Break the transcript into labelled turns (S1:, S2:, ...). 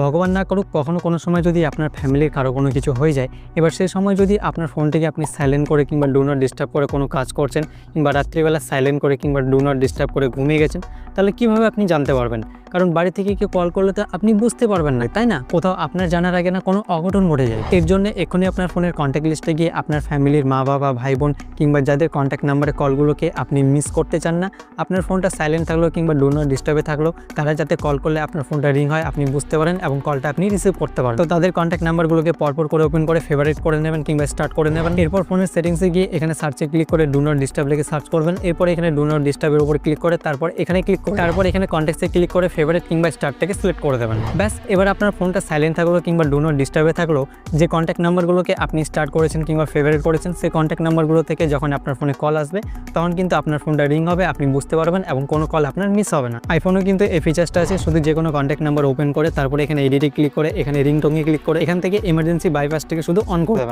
S1: ভগবান না করুক, কখনো কোনো সময় যদি আপনার ফ্যামিলির কারও কোনো কিছু হয়ে যায়, এবার সেই সময় যদি আপনার ফোনটিকে আপনি সাইলেন্ট করে কিংবা ডু নট ডিস্টার্ব করে কোনো কাজ করছেন, কিংবা রাত্রিবেলা সাইলেন্ট করে কিংবা ডু নট ডিস্টার্ব করে ঘুমিয়ে গেছেন তাহলে কীভাবে আপনি জানতে পারবেন? কারণ বাড়ি থেকে কেউ কল করলে তো আপনি বুঝতে পারবেন না, তাই না? কোথাও আপনার জানার আগে না কোনো অঘটন ঘটে যায়। এর জন্য এখনই আপনার ফোনের কন্ট্যাক্ট লিস্টে গিয়ে আপনার ফ্যামিলির মা, বাবা, ভাই, বোন কিংবা যাদের কন্ট্যাক্ট নাম্বারে কলগুলোকে আপনি মিস করতে চান না, আপনার ফোনটা সাইলেন্ট থাকল কিংবা ডু নট ডিস্টার্বে থাকল তারা যাতে কল করলে আপনার ফোনটা রিং হয়, আপনি বুঝতে পারেন এবং কলটা আপনি রিসিভ করতে পারেন। তো তাদের কন্ট্যাক্ট নাম্বারগুলোকে পরপর করে ওপেন করে ফেভারিট করে নেবেন কিংবা স্টার্ট করে নেবেন। এরপর ফোনের সেটিংসে গিয়ে এখানে সার্চে ক্লিক করে ডু নট ডিস্টার্ব লিখে সার্চ করবেন। এরপর এখানে ডু নট ডিস্টার্বের উপর ক্লিক করে তারপর এখানে ক্লিক করে তারপর এখানে কন্ট্যাক্টে ক্লিক করে ফেভারিট কিংবা স্টার্টটাকে সিলেক্ট করে দেবেন। ব্যাস, এবার আপনার ফোনটা সাইলেন্ট থাকল কিংবা ডু নট ডিস্টার্বে থাকল, যে কন্ট্যাক্ট নাম্বারগুলোকে আপনি স্টার্ট করেছেন কিংবা ফেভারিট করেছেন, সেই কন্ট্যাক্ট নাম্বারগুলো থেকে যখন আপনার ফোনে কল আসবে, তখন কিন্তু আপনার ফোনটা রিং হবে, আপনি বুঝতে পারবেন এবং কোনো কল আপনার মিস হবে না। আইফোনেও কিন্তু এই ফিচার্সটা আছে, শুধু যে কোনো কন্ট্যাক্ট নাম্বার ওপেন করে, তারপরে এখানে এডিটে ক্লিক করে, এখানে রিং টঙে ক্লিক করে, এখান থেকে এমার্জেন্সি বাইপাস থেকে শুধু অন করে